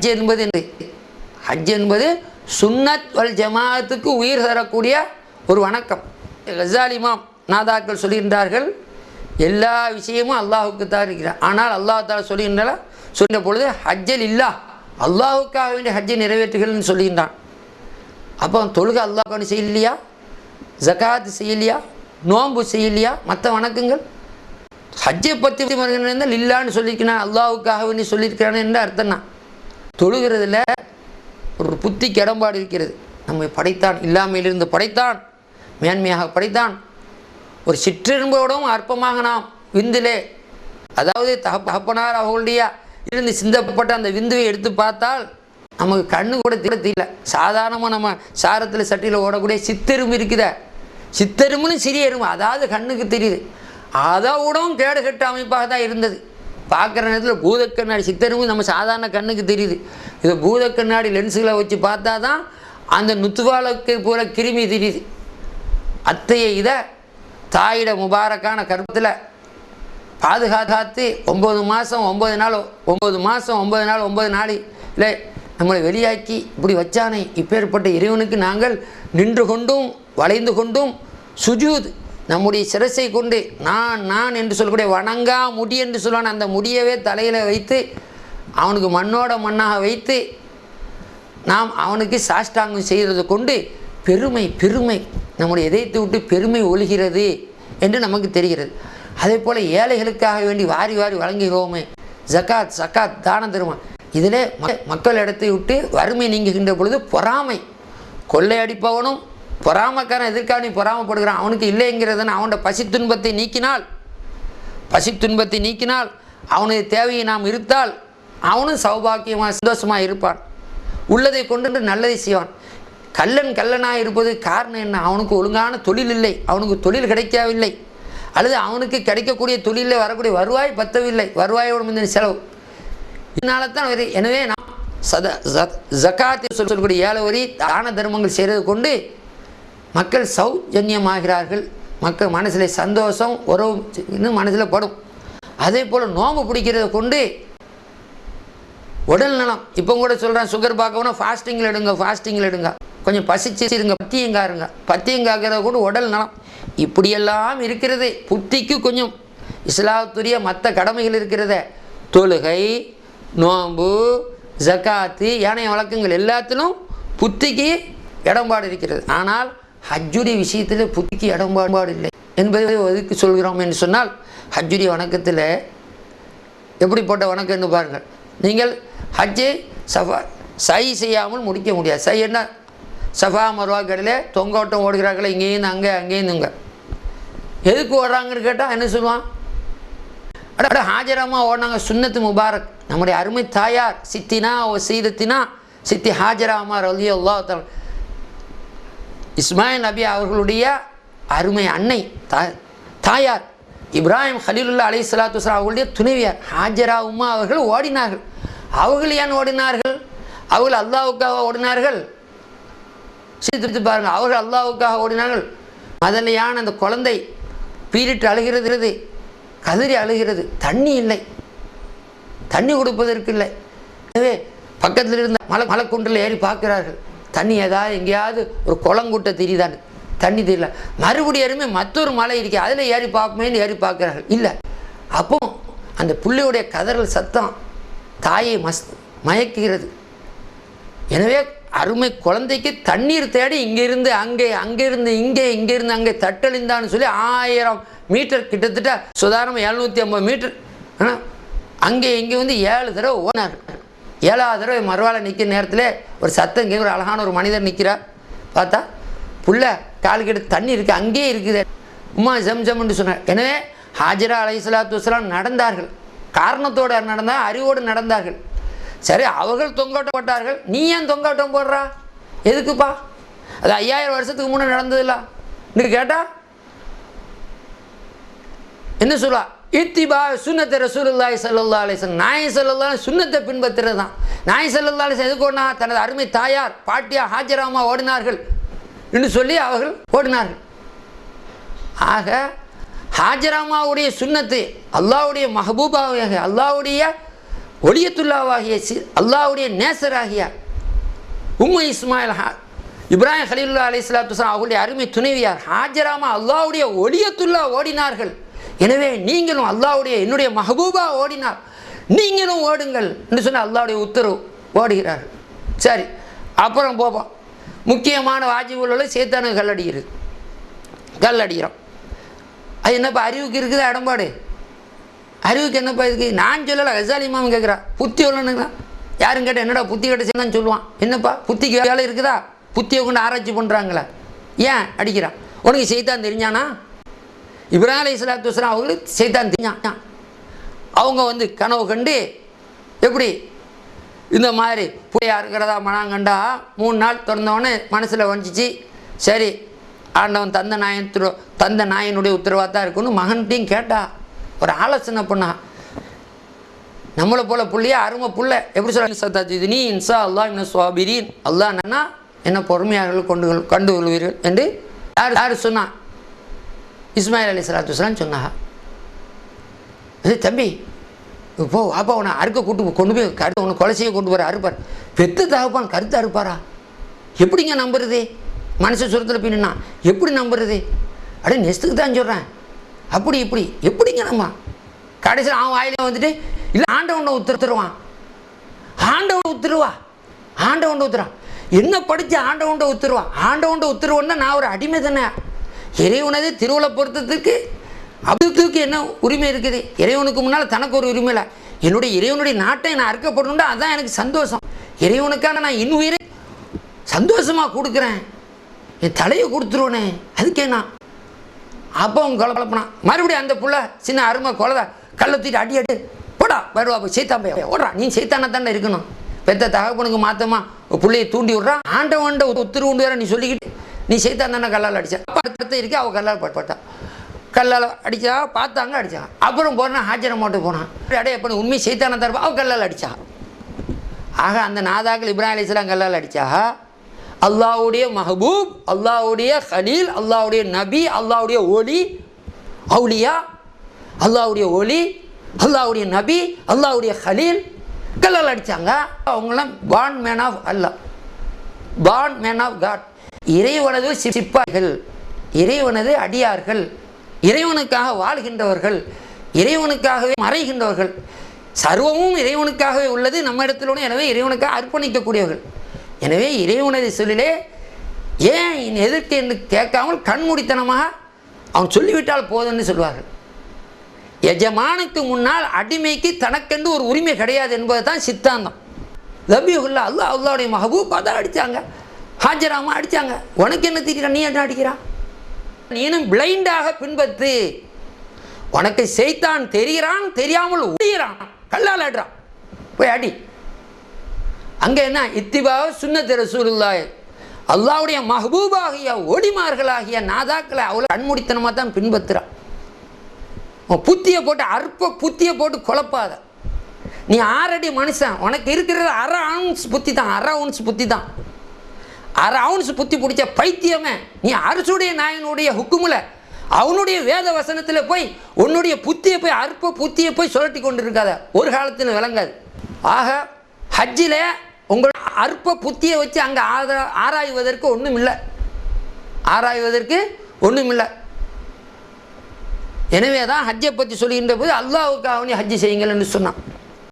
ஹஜ் என்பது ஹஜ் என்பது சுன்னத் வல் ஜமாத்துக்கு உயிர் தரக்கூடிய ஒரு வணக்கம். கசால் நாதாக்கள் சொல்கின்றார்கள் எல்லா விஷயமும் அல்லாஹுக்கு தான் இருக்கிறார் ஆனால் அல்லாஹ் தாலா சொல்கின்றால சொன்ன பொழுது ஹஜ்ஜல் இல்லா அல்லாஹுக்காக வேண்டிய ஹஜ்ஜை நிறைவேற்றுகள்னு சொல்லியிருந்தான். அப்போ தொழுகை அல்லாஹ் செய்யலையா? ஜகாத் செய்யலையா? நோன்பு செய்யலையா? மற்ற வணக்கங்கள்? ஹஜ்ஜை பற்றி இருந்தால் இல்லான்னு சொல்லியிருக்கிறான் அல்லாஹுக்காக வேண்டி சொல்லியிருக்கிறான்னு என்ன அர்த்தம்னா தொழுகிறதுல ஒரு புத்திக்கு இடம்பாடு இருக்கிறது. நம்மை படைத்தான் இல்லாமையிலிருந்து படைத்தான் மேன்மையாக படைத்தான். ஒரு சிற்றெரும்போடும் அற்பமாக நாம் விந்திலே அதாவது தகப்ப தகப்பனார் அவர்களுடைய இருந்து சிந்தப்பட்ட அந்த விந்துவை எடுத்து பார்த்தால் நமக்கு கண்ணு கூட தெரியல. சாதாரணமாக நம்ம சாரத்தில் சட்டியில் ஓடக்கூடிய சித்தெரும்பு இருக்குத. சித்தெரும்புன்னு சிறிய எறும்பு அதாவது கண்ணுக்கு தெரியுது. அதை விடவும் கேடு கெட்ட அமைப்பாக தான் இருந்தது. பார்க்குற நேரத்தில் பூத கண்ணாடி நம்ம சாதாரண கண்ணுக்கு தெரியுது. இதை பூத கண்ணாடி லென்ஸுகளை வச்சு பார்த்தா தான் அந்த நுத்துவாலுக்கு போல கிருமி தெரியுது. அத்தையை இதை தாயிட முபாரக்கான கருத்தில் பாதுகாத்து ஒம்பது மாதம் ஒம்பது நாள் ஒம்பது மாதம் ஒம்பது நாள் ஒம்பது நாள் இல்லை நம்மளை வெளியாக்கி இப்படி வச்சானே. இப்பேற்பட்ட இறைவனுக்கு நாங்கள் நின்று கொண்டும் வளைந்து கொண்டும் சுஜூத் நம்முடைய சிரசை கொண்டு நான் நான் என்று சொல்லக்கூடிய வணங்கா முடி என்று சொல்லுவான் அந்த முடியவே தலையில் வைத்து அவனுக்கு மண்ணோட மண்ணாக வைத்து நாம் அவனுக்கு சாஷ்டாங்கம் செய்கிறது கொண்டு பெருமை பெருமை நம்முடைய இதயத்தை விட்டு பெருமை ஒழுகிறது என்று நமக்கு தெரிகிறது. அதே போல் ஏழைகளுக்காக வேண்டி வாரி வாரி வழங்குகிறோமே. ஜக்காத் சக்காத் தான தருமா. இதிலே மக்கள் இடத்தை விட்டு வறுமை நீங்குகின்ற பொழுது பொறாமை கொள்ளையடிப்பவனும் பொறாமக்காரன் எதிர்க்காக நீ பொறாமப்படுகிறான்? அவனுக்கு இல்லைங்கிறதுன்னு அவனோட பசி துன்பத்தை நீக்கினால் பசி துன்பத்தை நீக்கினால் அவனுடைய தேவையை நாம் இருத்தால் அவனும் சௌபாக்கியமாக சந்தோஷமாக இருப்பான். உள்ளதை கொண்டு நல்லதை செய்வான். கள்ளன் கல்லனாக இருப்பது காரணம் என்ன? அவனுக்கு ஒழுங்கான தொழில் இல்லை. அவனுக்கு தொழில் கிடைக்கவில்லை. அல்லது அவனுக்கு கிடைக்கக்கூடிய தொழிலில் வரக்கூடிய வருவாய் பத்தவில்லை. வருவாயோடு முந்தின செலவு. இதனால தான் வரு எனவே நாம் சத ஜக்காத்தி சொல்லக்கூடிய ஏழை வரி தான தர்மங்கள் செய்கிறது கொண்டு மக்கள் சௌஜன்யமாகிறார்கள். மக்கள் மனசில் சந்தோஷம் உறவு இன்னும் மனசில் படும். அதே போல் நோம்பு பிடிக்கிறத கொண்டு உடல் நலம். இப்போ கூட சொல்கிறேன் சுகர் பார்க்கணும் ஃபாஸ்டிங்கில் எடுங்க ஃபாஸ்டிங்கில் எடுங்க. கொஞ்சம் பசிச்சு இருங்க பத்தியங்காருங்க பத்தியங்காக்கிறத கூட உடல் நலம். இப்படியெல்லாம் இருக்கிறது. புத்திக்கு கொஞ்சம் இஸ்லாத்துரிய மற்ற கடமைகள் இருக்கிறத. தொழுகை நோம்பு ஜக்காத்து ஏனைய வழக்கங்கள் எல்லாத்திலும் புத்திக்கு இடம்பாடு இருக்கிறது. ஆனால் ஹஜ்ஜுடைய விஷயத்தில் புத்திக்கு இடம்பாடுபாடு இல்லை என்பதை ஒதுக்கி சொல்கிறோம் என்று சொன்னால் ஹஜ்ஜுடைய வணக்கத்தில் எப்படிப்பட்ட வணக்கம்னு பாருங்கள். நீங்கள் ஹஜ்ஜை சஃபா சை செய்யாமல் முடிக்க முடியாது. சை என்ன? சஃபா மருவா கடையில் தொங்கோட்டம் ஓடுகிறார்களே இங்கேயும் அங்கே அங்கேயும் இங்கே. எதுக்கு ஓடுறாங்கன்னு கேட்டால் என்ன சொல்லுவான்? அட அட ஹாஜராமா ஓடினாங்க சுன்னத்து முபாரக். நம்முடைய அருமை தாயார் சித்தினா ஓ சீதத்தினா சித்தி ஹாஜராமா ரலி அல்லா இஸ்மாயில் நபி அவர்களுடைய அருமை அன்னை தா தாயார் இப்ராஹிம் ஹலீலுல்லா அலி சலாத்து வஸ்லாம் அவர்களுடைய துணைவியார் ஹாஜரா உமா அவர்கள் ஓடினார்கள். அவர்கள் ஏன் ஓடினார்கள்? அவர்கள் அல்லாவுக்காக ஓடினார்கள். சீர்திருத்து பாருங்கள் அவர்கள் அல்லாவுக்காக ஓடினார்கள். மதலையான அந்த குழந்தை பீரிட்டு அழுகிறது கதறி அழுகிறது. தண்ணி இல்லை. தண்ணி கொடுப்பதற்கு இல்லை. எனவே பக்கத்தில் இருந்த மலை மலைக்குன்றில் ஏறி பார்க்கிறார்கள். தண்ணி ஏதாவது எங்கேயாவது ஒரு குளங்குட்டை தெரியுதான்னு? தண்ணி தெரியல. மறுபடியும் ஏறுமே மற்றொரு மலை இருக்குது அதில் ஏறி பார்ப்போமேன்னு ஏறி பார்க்குறார்கள். இல்லை. அப்போ அந்த பிள்ளையுடைய கதறல் சத்தம் தாயை மஸ் மயக்குகிறது. எனவே அருமை குழந்தைக்கு தண்ணீர் தேடி இங்கிருந்து அங்கே அங்கிருந்து இங்கே இங்கிருந்து அங்கே தட்டழிந்தான்னு சொல்லி ஆயிரம் மீட்டர் கிட்டத்தட்ட சுதாரணமாக எழுநூற்றி ஐம்பது மீட்டர். அங்கே இங்கே வந்து ஏழு தடவை ஓனார் ஏழாவது தடவை மறுவாழை நிற்கிற நேரத்தில் ஒரு சத்தம் இங்கே ஒரு அழகான ஒரு மனிதர் நிற்கிறார் பார்த்தா புள்ள காலுக்கிட்ட தண்ணி இருக்குது அங்கேயே இருக்குது. உமா ஜம் ஜம்னு சொன்னார். எனவே ஹாஜிரா அலைஹிஸ்ஸலாத்து வலாம் நடந்தார்கள். காரணத்தோடு நடந்தால் அறிவோடு நடந்தார்கள். சரி அவர்கள் தொங்காட்டம் போட்டார்கள். நீ ஏன் தொங்காட்டம் போடுறா? எதுக்குப்பா? அது ஐயாயிரம் வருஷத்துக்கு முன்னே நடந்ததில்ல. இன்னைக்கு கேட்டா? என்ன சொல்லுவா? இத்திபா சுண்ணத்தை ரசூலுல்லாய் ஸல்லல்லாஹு அலிசன் வஸல்லம். நாய் ஸல்லல்லாஹு சுன்னத்தை பின்பற்றுறது தான் நாய் ஸல்லல்லாஹு அலிசன் வஸல்லம் தனது அருமை தாயார் பாட்டியா ஹாஜராமா ஓடினார்கள் என்று சொல்லி அவர்கள் ஓடினார்கள். ஆக ஹாஜராமாவுடைய சுண்ணத்து அல்லாஹ்வுடைய மஹபூபாவாகிய அல்லாவுடைய ஒளியத்துல்லாவாகிய சி அல்லாவுடைய நேசராகிய உம்மு இஸ்மாயில் ஹா இப்ராஹிம் ஹலீலுல்லா அலி இஸ்லாத்து அவர்களுடைய அருமை துணைவியார் ஹாஜராமா அல்லாவுடைய ஒளியத்துல்லா ஓடினார்கள். எனவே நீங்களும் அல்லாவுடைய என்னுடைய மஹபூபா ஓடினார் நீங்களும் ஓடுங்கள் என்று சொன்ன அல்லாவுடைய உத்தரவு ஓடுகிறார். சரி அப்புறம் போவோம். முக்கியமான வாஜிபுள்ள சேத்தானு கல்லடிக்கிறது கல்லடிக்கிறோம் அது என்னப்பா அறிவுக்கு இருக்குதா இடம்பாடு அறிவுக்கு என்னப்பா இருக்குது நான் சொல்லலை கசாலி மாமன் கேட்குறா புத்தி உள்ளனுங்களா யாரும் கேட்டால் என்னடா புத்தி கட்ட சொல்லுவான். என்னப்பா புத்திக்கு வேலை இருக்குதா? புத்தியை கொண்டு ஆராய்ச்சி பண்ணுறாங்களா ஏன் அடிக்கிறான்? உனக்கு செய்தான் தெரிஞ்சானா? இப்ராஹிம் அலி இஸ்லாத்து வஸ்லாம் அவங்களுக்கு செய்தான் தெரிஞ்சான் அவங்க வந்து கனவு கண்டு எப்படி இந்த மாதிரி புள்ளையாக இருக்கிறதா மனம் கண்டா மூணு நாள் திறந்தவொடனே மனசில் வந்துச்சு சரி ஆண்டவன் தந்த நாயன் திரு தந்த நாயனுடைய உத்தரவாக தான் இருக்குன்னு மகன்கிட்டையும் கேட்டா. ஒரு ஆலோசனை பண்ணா. நம்மளை போல புள்ளையா அருமை புள்ள. எப்படி சொல்ல சத்தாஜிதினி இன்சா அல்லா இன்னும் சுவாபிரின் அல்லா என்னன்னா என்ன பொறுமையாளர்கள் கொண்டு கண்டு கொள்வீர்கள் என்று யார் யார் சொன்னான் இஸ்மாயில் அலி சலாத்து வஸ்லாம் சொன்னாங்க. அது தம்பி இப்போ வாப்பா உன்னை அறுக்க கூட்டு கொண்டு போய் கருத்து உன்னை கொலை செய்ய கொண்டு போகிற அறுப்பார். பெத்து தகப்பான் கருத்து அறுப்பாரா? எப்படிங்க நம்புறது? மனசு சுரத்தில் பின்னா எப்படி நம்புறது? அடே நெஸ்ட்டுக்கு தான் சொல்கிறேன் அப்படி இப்படி எப்படிங்க நம்ம? கடைசியில் அவன் வாயில வந்துட்டு இல்லை ஆண்டவனை உத்தரத்துருவான் ஆண்டவன் உத்தருவா? ஆண்டவன் உத்தரவா என்ன படித்து ஆண்டவன் உத்தருவான்? ஆண்டவன் உத்தரவுன்னா நான் ஒரு அடிமை தானே? இறைவனது திருவிழா பொருத்தத்துக்கு அதுக்கு என்ன உரிமை இருக்குது? இறைவனுக்கு முன்னால் தனக்கு ஒரு உரிமை இல்லை. என்னுடைய இறைவனுடைய நாட்டை நான் அறுக்கப்படணுண்டா அதுதான் எனக்கு சந்தோஷம். இறைவனுக்காக நான் இன்னும் உயிரை சந்தோஷமாக கொடுக்குறேன். என் தலையை கொடுத்துருவனே. அதுக்கே நான். அப்போ அவன் கொலை கலப்பினான் மறுபடியும் அந்த புள்ள சின்ன அருமை கொலதா கல்லை தூக்கிட்டு அடி அடி. போடா வருவா போய். சைத்தான் போய். ஓடுறா. நீ சைத்தானா தானே இருக்கணும். பெத்த தகப்பனுக்கு மாத்தமா பிள்ளையை தூண்டி விட்றா ஆண்டவன்ட உத்தரவு உண்டு வேற நீ சொல்லிக்கிட்டு நீ சைத்தான் தானே கல்லால் அடிச்சா? அப்போ அடுத்த இருக்கே அவள் கல்லால் பட்டான் கல்லால் அடித்தா பார்த்தாங்க அடித்தான் அப்புறம் போனால் ஹாஜரை மட்டும் போனான். அடைய எப்படி உண்மை சைத்தானா தரப்பா அவள் கல்லால் அடித்தா ஆக அந்த நாதாக்கள் இப்ராஹிம் அலிஸ்லாம் கல்லால் அடித்தா அல்லாவுடைய மஹபூப் அல்லாவுடைய ஹலீல் அல்லாவுடைய நபி அல்லாவுடைய ஒலி அவுலியா அல்லாவுடைய ஒலி அல்லாவுடைய நபி அல்லாவுடைய ஹலீல் கல்லால் அடித்தாங்க அவங்களாம் bond man of Allah bond man of God இறைவனது சிப்பாய்கள் இறைவனது அடியார்கள் இறைவனுக்காக வாழ்கின்றவர்கள் இறைவனுக்காகவே மறைகின்றவர்கள் சர்வமும் இறைவனுக்காகவே உள்ளது நம்ம இடத்துல எனவே இறைவனுக்காக அர்ப்பணிக்கக்கூடியவர்கள். எனவே இறைவனது சொல்லிலே ஏன் எதிர்க்கு என்று கேட்காமல் கண்மூடித்தனமாக அவன் சொல்லிவிட்டால் போதும்னு சொல்வார்கள். எஜமானுக்கு முன்னால் அடிமைக்கு தனக்கென்று ஒரு உரிமை கிடையாது என்பது தான் சித்தாந்தம். லபியுல்லா அல்லா அல்லாவுடைய மஹபூப் தான் அடித்தாங்க ஹாஜராமா அடித்தாங்க உனக்கு என்ன தெரியுற நீ என்ன அடிக்கிறான் நீனும் பிளைண்டாக பின்பற்று. உனக்கு செய்தான் தெரிகிறான் தெரியாமல் உடையிறான். கல்லால் ஆடுறான். போய் அடி. அங்கே என்ன? இத்திபாவ சுன்னத்து ரசூலுல்லாய் அல்லாவுடைய மஹபூபாகிய ஒடிமார்களாகிய நாதாக்களை அவ்வளோ கண்மூடித்தனமாக தான் பின்பற்றுறான். உன் புத்தியை போட்டு அற்ப புத்தியை போட்டு குழப்பாத. நீ ஆறடி மனுஷன். உனக்கு இருக்கிறது அரை அவுன்ஸ் புத்தி தான் அரை அவுன்ஸ் புத்தி தான் அரை அவுன்ஸ் புத்தி பிடிச்ச பைத்தியமே. நீ அரசுடைய நாயனுடைய ஹுக்குமில் அவனுடைய வேத வசனத்தில் போய் உன்னுடைய புத்தியை போய் அற்ப புத்தியை போய் சுரட்டி கொண்டு இருக்காத ஒரு காலத்தில் விளங்காது. ஆக ஹஜ்ஜில் உங்கள் அற்ப புத்தியை வச்சு அங்கே ஆதா ஆராய்வதற்கு ஒன்றும் இல்லை. ஆராய்வதற்கு ஒன்றும் இல்லை. எனவே தான் ஹஜ்ஜை பற்றி சொல்லுகின்ற போது அல்லாவுக்கு அவனி ஹஜ்ஜி செய்யுங்கள் என்று சொன்னான்.